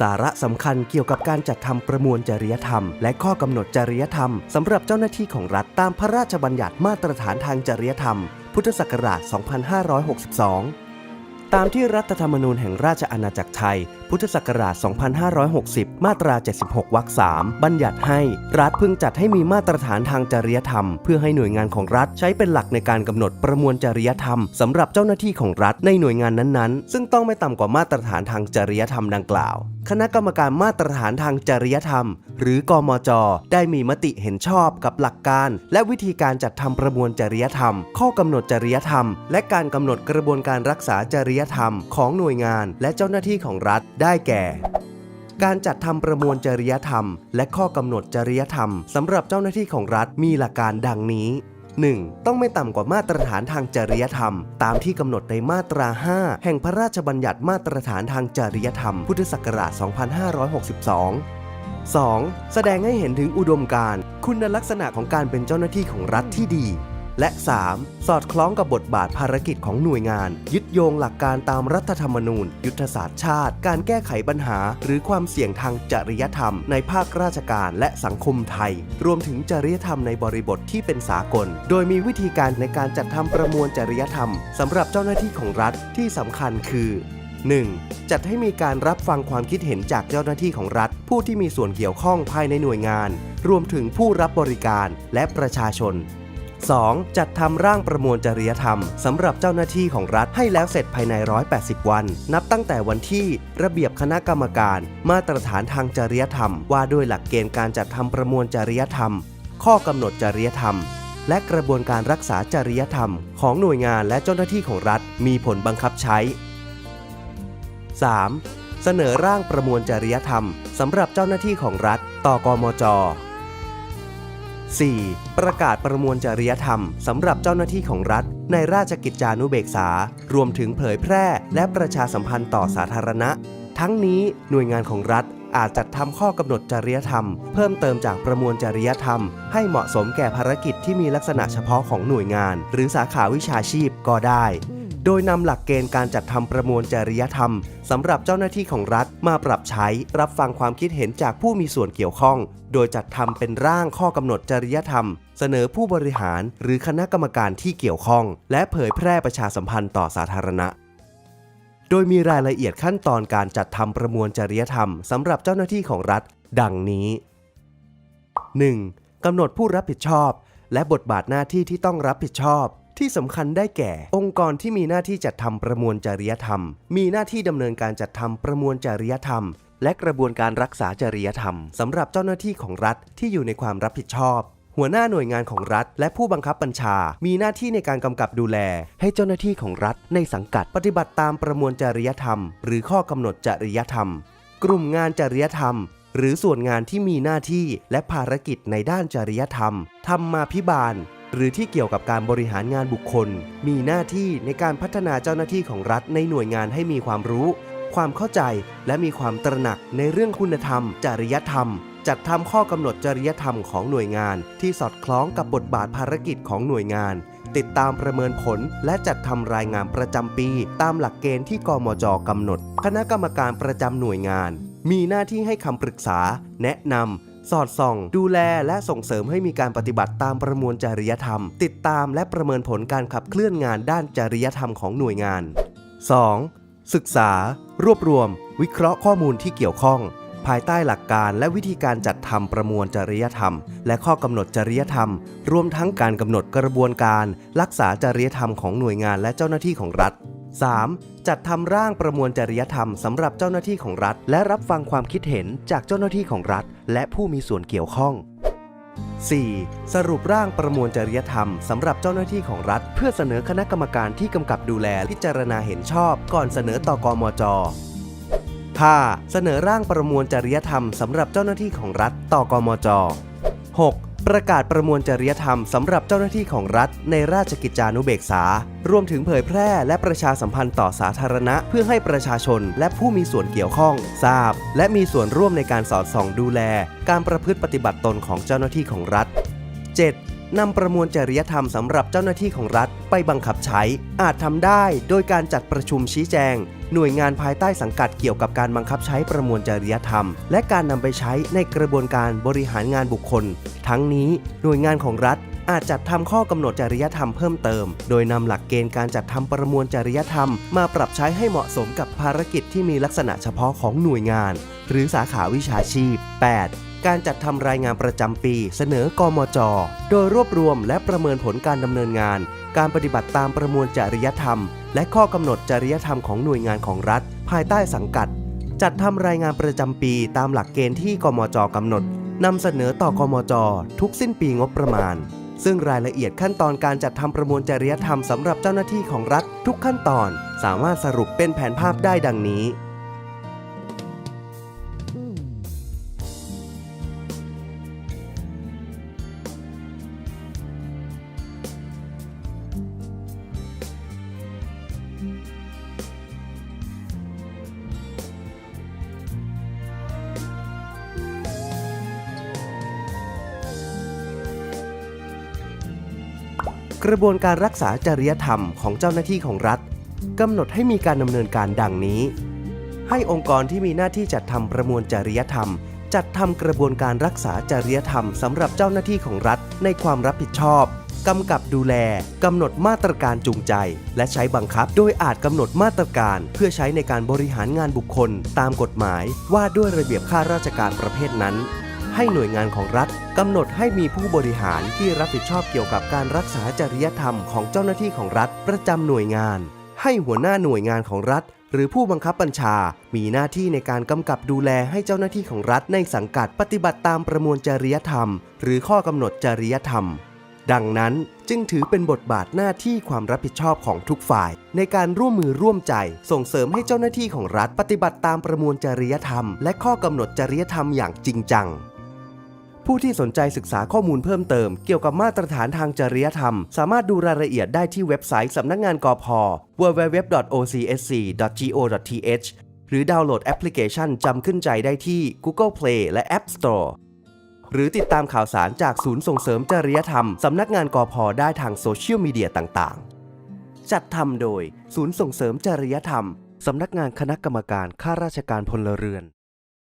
สาระสำคัญเกี่ยวกับการจัดทำประมวลจริยธรรม และข้อกำหนดจริยธรรมสำหรับเจ้าหน้าที่ของรัฐตามพระราชบัญญัติมาตรฐานทางจริยธรรม พุทธศักราช 2562 ตามที่รัฐธรรมนูญแห่งราชอาณาจักรไทย พุทธศักราช 2560 มาตรา 76 วรรค 3 บัญญัติให้ รัฐพึงจัดให้มีมาตรฐานทางจริยธรรม เพื่อให้หน่วยงานของรัฐใช้เป็นหลักในการกำหนดประมวลจริยธรรมสำหรับเจ้าหน้าที่ของรัฐในหน่วยงานนั้นๆ ซึ่งต้องไม่ต่ำกว่ามาตรฐานทางจริยธรรมดังกล่าว คณะกรรมการมาตรฐานทางจริยธรรม หรือกมจ ได้มีมติเห็นชอบกับหลักการ และวิธีการจัดทำประมวลจริยธรรม ข้อกำหนดจริยธรรม และการกำหนดกระบวนการรักษาจริยธรรม ของหน่วยงาน และเจ้าหน้าที่ของรัฐ ได้แก่การจัดทำประมวลจริยธรรม และข้อกำหนดจริยธรรมสำหรับเจ้าหน้าที่ของรัฐมีหลักการดังนี้ 1. ต้องไม่ต่ำกว่ามาตรฐานทางจริยธรรม ตามที่กำหนดในมาตรา 5 แห่งพระราชบัญญัติมาตรฐานทางจริยธรรม พุทธศักราช 2562 2. แสดงให้เห็นถึงอุดมการณ์ คุณลักษณะของการเป็นเจ้าหน้าที่ของรัฐที่ดี และ 3. สอดคล้องกับบทบาทภารกิจของหน่วยงาน ยึดโยงหลักการตามรัฐธรรมนูญ ยุทธศาสตร์ชาติ การแก้ไขปัญหา หรือความเสี่ยงทางจริยธรรม ในภาคราชการและสังคมไทย รวมถึงจริยธรรมในบริบทที่เป็นสากล โดยมีวิธีการในการจัดทำประมวลจริยธรรมสำหรับเจ้าหน้าที่ของรัฐที่สำคัญคือ 1. จัดให้มีการรับฟังความคิดเห็นจากเจ้าหน้าที่ของรัฐ ผู้ที่มีส่วนเกี่ยวข้องภายในหน่วยงาน รวมถึงผู้รับบริการและประชาชน 2. จัดทำร่างประมวลจริยธรรมสำหรับเจ้าหน้าที่ของรัฐให้แล้วเสร็จภายใน 180 วัน นับตั้งแต่วันที่ระเบียบคณะกรรมการ มาตรฐานทางจริยธรรม ว่าด้วยหลักเกณฑ์การจัดทำประมวลจริยธรรม ข้อกำหนดจริยธรรม และกระบวนการรักษาจริยธรรม ของหน่วยงานและเจ้าหน้าที่ของรัฐ มีผลบังคับใช้ 3. เสนอร่างประมวลจริยธรรมสำหรับเจ้าหน้าที่ของรัฐ ต่อกมจ 4. ประกาศประมวลจริยธรรมสำหรับเจ้าหน้าที่ของรัฐ ในราชกิจจานุเบกษา รวมถึงเผยแพร่และประชาสัมพันธ์ต่อสาธารณะ ทั้งนี้หน่วยงานของรัฐอาจจัดทำข้อกำหนดจริยธรรม เพิ่มเติมจากประมวลจริยธรรม ให้เหมาะสมแก่ภารกิจที่มีลักษณะเฉพาะของหน่วยงาน หรือสาขาวิชาชีพก็ได้ โดยนำหลักเกณฑ์การจัดทำประมวลจริยธรรมสำหรับเจ้าหน้าที่ของรัฐมาปรับใช้รับฟังความคิดเห็นจากผู้มีส่วนเกี่ยวข้อง โดยจัดทำเป็นร่างข้อกำหนดจริยธรรม เสนอผู้บริหารหรือคณะกรรมการที่เกี่ยวข้อง และเผยแพร่ประชาสัมพันธ์ต่อสาธารณะโดยมีรายละเอียดขั้นตอนการจัดทำประมวลจริยธรรมสำหรับเจ้าหน้าที่ของรัฐ ดังนี้ 1. กำหนดผู้รับผิดชอบ และบทบาทหน้าที่ที่ต้องรับผิดชอบ ที่สำคัญได้แก่ องค์กรที่มีหน้าที่จัดทำประมวลจริยธรรม มีหน้าที่ดำเนินการจัดทำประมวลจริยธรรม และกระบวนการรักษาจริยธรรมสำหรับเจ้าหน้าที่ของรัฐที่อยู่ในความรับผิดชอบหัวหน้าหน่วยงานของรัฐ และผู้บังคับบัญชา มีหน้าที่ในการกำกับดูแล ให้เจ้าหน้าที่ของรัฐในสังกัดปฏิบัติตามประมวลจริยธรรม หรือข้อกำหนดจริยธรรม กลุ่มงานจริยธรรม หรือส่วนงานที่มีหน้าที่และภารกิจในด้านจริยธรรม ธรรมาพิบาล หรือที่เกี่ยวกับการบริหารงานบุคคล มีหน้าที่ในการพัฒนาเจ้าหน้าที่ของรัฐในหน่วยงานให้มีความรู้ ความเข้าใจและมีความตระหนักในเรื่องคุณธรรม จริยธรรม จัดทำข้อกำหนดจริยธรรมของหน่วยงาน ที่สอดคล้องกับบทบาทภารกิจของหน่วยงาน ติดตามประเมินผล และจัดทำรายงานประจำปี ตามหลักเกณฑ์ที่กมจกำหนด คณะกรรมการประจำหน่วยงาน มีหน้าที่ให้คำปรึกษา แนะนำ สอดส่อง ดูแลและส่งเสริมให้มีการปฏิบัติตามประมวลจริยธรรม ติดตามและประเมินผลการขับเคลื่อนงานด้านจริยธรรมของหน่วยงาน 2. ศึกษา รวบรวม วิเคราะห์ข้อมูลที่เกี่ยวข้อง ภายใต้หลักการและวิธีการจัดทำประมวลจริยธรรม และข้อกำหนดจริยธรรม รวมทั้งการกำหนดกระบวนการ รักษาจริยธรรมของหน่วยงานและเจ้าหน้าที่ของรัฐ 3. จัดทำร่างประมวลจริยธรรมสำหรับเจ้าหน้าที่ของรัฐ และรับฟังความคิดเห็นจากเจ้าหน้าที่ของรัฐ และผู้มีส่วนเกี่ยวข้อง 4. สรุปร่างประมวลจริยธรรมสำหรับเจ้าหน้าที่ของรัฐ เพื่อเสนอคณะกรรมการที่กำกับดูแลพิจารณาเห็นชอบ ก่อนเสนอต่อกมจ 5. เสนอร่างประมวลจริยธรรมสำหรับเจ้าหน้าที่ของรัฐต่อกมจ 6. ประกาศประมวลจริยธรรมสำหรับเจ้าหน้าที่ของรัฐ ในราชกิจจานุเบกษา รวมถึงเผยแพร่และประชาสัมพันธ์ต่อสาธารณะ เพื่อให้ประชาชนและผู้มีส่วนเกี่ยวข้อง ทราบ และมีส่วนร่วมในการสอดส่องดูแล การประพฤติปฏิบัติตนของเจ้าหน้าที่ของรัฐ 7. นำประมวลจริยธรรมสำหรับเจ้าหน้าที่ของรัฐไปบังคับใช้ อาจทำได้โดยการจัดประชุมชี้แจง หน่วยงานภายใต้สังกัดเกี่ยวกับการบังคับใช้ประมวลจริยธรรม และการนำไปใช้ในกระบวนการบริหารงานบุคคล ทั้งนี้หน่วยงานของรัฐอาจจัดทำข้อกำหนดจริยธรรมเพิ่มเติม โดยนำหลักเกณฑ์การจัดทำประมวลจริยธรรม มาปรับใช้ให้เหมาะสมกับภารกิจที่มีลักษณะเฉพาะของหน่วยงาน หรือสาขาวิชาชีพ 8. การจัดทำรายงานประจำปี เสนอกมจ โดยรวบรวมและประเมินผลการดำเนินงาน การปฏิบัติตามประมวลจริยธรรม และข้อกำหนดจริยธรรมของหน่วยงานของรัฐ ภายใต้สังกัด จัดทำรายงานประจำปีตามหลักเกณฑ์ที่กมจกำหนดนำเสนอต่อกมจ ทุกสิ้นปีงบประมาณ ซึ่งรายละเอียดขั้นตอนการจัดทำประมวลจริยธรรมสำหรับเจ้าหน้าที่ของรัฐ ทุกขั้นตอนสามารถสรุปเป็นแผนภาพได้ดังนี้ กระบวนการรักษาจริยธรรมของเจ้าหน้าที่ของรัฐกำหนดให้มีการดำเนินการดังนี้ ให้องค์กรที่มีหน้าที่จัดทำประมวลจริยธรรม จัดทำกระบวนการรักษาจริยธรรมสำหรับเจ้าหน้าที่ของรัฐในความรับผิดชอบกำกับดูแลกำหนดมาตรการจูงใจ และใช้บังคับ โดยอาจกำหนดมาตรการเพื่อใช้ในการบริหารงานบุคคล ตามกฎหมายว่าด้วยระเบียบข้าราชการประเภทนั้น ให้หน่วยงานของรัฐ กำหนดให้มีผู้บริหารที่รับผิดชอบเกี่ยวกับการรักษาจริยธรรมของเจ้าหน้าที่ของรัฐประจำหน่วยงาน ให้หัวหน้าหน่วยงานของรัฐ หรือผู้บังคับบัญชา มีหน้าที่ในการกำกับดูแลให้เจ้าหน้าที่ของรัฐในสังกัดปฏิบัติตามประมวลจริยธรรม หรือข้อกำหนดจริยธรรม ดังนั้นจึงถือเป็นบทบาทหน้าที่ความรับผิดชอบของทุกฝ่าย ในการร่วมมือร่วมใจ ส่งเสริมให้เจ้าหน้าที่ของรัฐปฏิบัติตามประมวลจริยธรรม และข้อกำหนดจริยธรรมอย่างจริงจัง ผู้ที่สนใจศึกษาข้อมูลเพิ่มเติมเกี่ยวกับมาตรฐานทางจริยธรรม สามารถดูรายละเอียดได้ที่เว็บไซต์สำนักงานกอพ www.ocsc.go.th หรือดาวน์โหลดแอปพลิเคชันจำขึ้นใจได้ที่ Google Play และ App Store หรือติดตามข่าวสารจากศูนย์ส่งเสริมจริยธรรม สำนักงานกอพได้ทางโซเชียลมีเดียต่างๆ จัดทำโดยศูนย์ส่งเสริมจริยธรรม สำนักงานคณะกรรมการข้าราชการพลเรือน